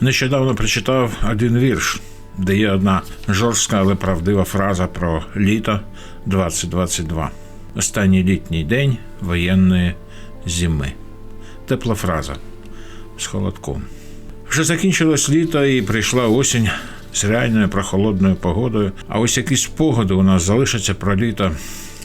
Нещодавно прочитав один вірш, де є одна жорстка, але правдива фраза про літо 2022. Останній літній день воєнної зими. Тепла фраза з холодком. Вже закінчилось літо і прийшла осінь з реальною прохолодною погодою. А ось якісь спогади у нас залишаться про літо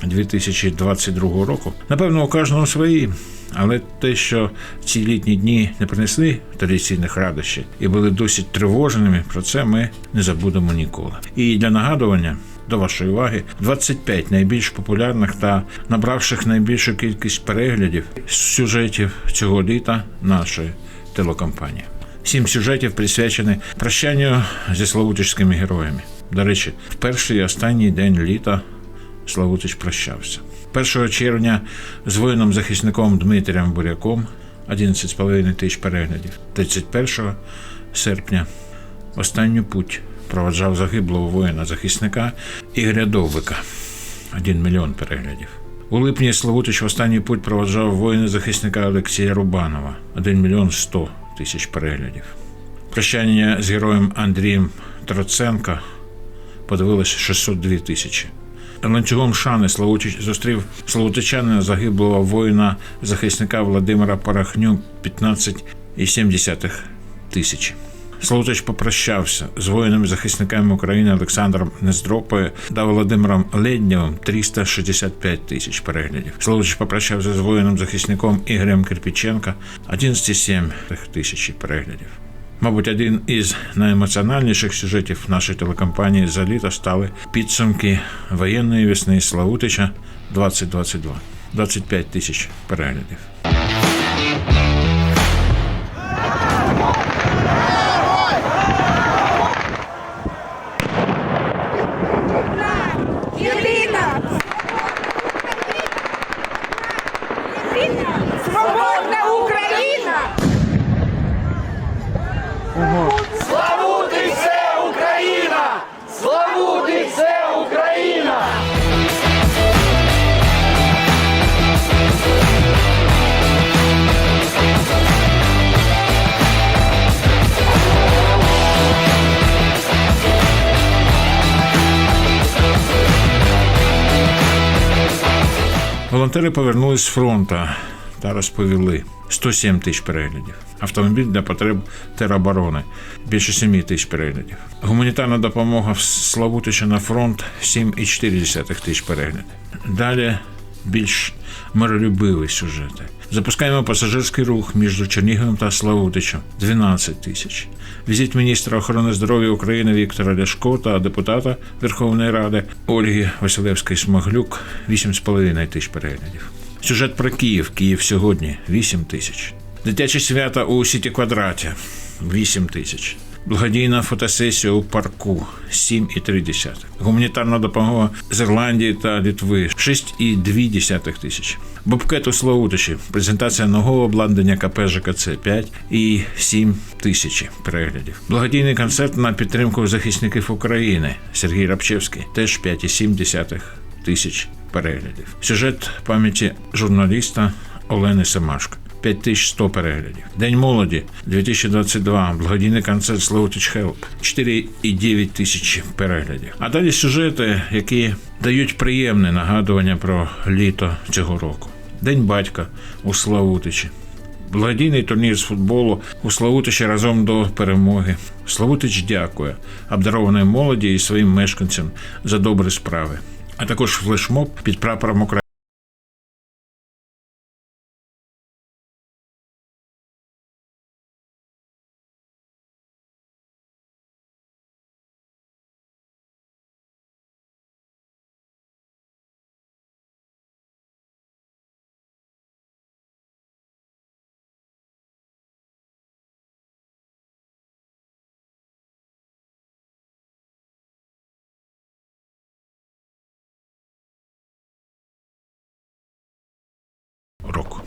2022 року. Напевно, у кожного свої. Але те, що ці літні дні не принесли традиційних радощів і були досить тривожними, про це ми не забудемо ніколи. І для нагадування. До вашої уваги 25 найбільш популярних та набравших найбільшу кількість переглядів сюжетів цього літа нашої телекомпанії. Сім сюжетів присвячені прощанню зі славутичськими героями. До речі, в перший і останній день літа Славутич прощався. 1 червня з воїном-захисником Дмитрієм Буряком 11,5 тисяч переглядів. 31 серпня останню путь проводжав загиблого воїна-захисника Ігоря Довбика 1 мільйон переглядів. У липні Славутич в останній путь проводжав воїна-захисника Олексія Рубанова 1 мільйон 100 тисяч переглядів. Прощання з героєм Андрієм Троценка подивилось 602 тисячі. Ланцюгом шани Славутич зустрів славутичанина загиблого воїна захисника Володимира Парахню 15,7 тисячі. Славутич попрощався з воїнами захисниками України Олександром Нездропою та Володимиром Леднєвим 365 тисяч переглядів. Славутич попрощався з воїном захисником Ігорем Кирпіченка 11,7 тисячі переглядів. Мабуть, один із найемоціональніших сюжетів нашої телекомпанії за літо стали підсумки воєнної весни Славутича 2022. 25 тисяч переглядів. Волонтери повернулись з фронту та розповіли 107 тисяч переглядів. Автомобіль для потреб тероборони більше 7 тисяч переглядів. Гуманітарна допомога в Славутича на фронт 7,4 тисяч переглядів. Далі більш миролюбиві сюжети. Запускаємо пасажирський рух між Черніговим та Славутичем 12 тисяч. Візит міністра охорони здоров'я України Віктора Ляшко та депутата Верховної Ради Ольги Василевської Смаглюк 8,5 тисяч переглядів. Сюжет про Київ. Київ сьогодні 8 тисяч. Дитячі свята у Сіті Квадраті 8 тисяч. Благодійна фотосесія у парку 7,3. Гуманітарна допомога з Ірландії та Літви 6,2 тисяч. Бобкет у Славутичі. Презентація нового обладнання КП ЖКЦ 5 і 7 тисячі переглядів. Благодійний концерт на підтримку захисників України Сергій Рабчевський теж 5,7 тисяч переглядів. Сюжет пам'яті журналіста Олени Семашко. 5100 переглядів. День молоді 2022. Благодійний концерт Славутич Хелп 4,9 тисячі переглядів. А далі сюжети, які дають приємне нагадування про літо цього року. День батька у Славутичі. Благодійний турнір з футболу у Славутичі разом до перемоги. Славутич дякує обдарованій молоді і своїм мешканцям за добрі справи. А також флешмоб під прапором України. Року.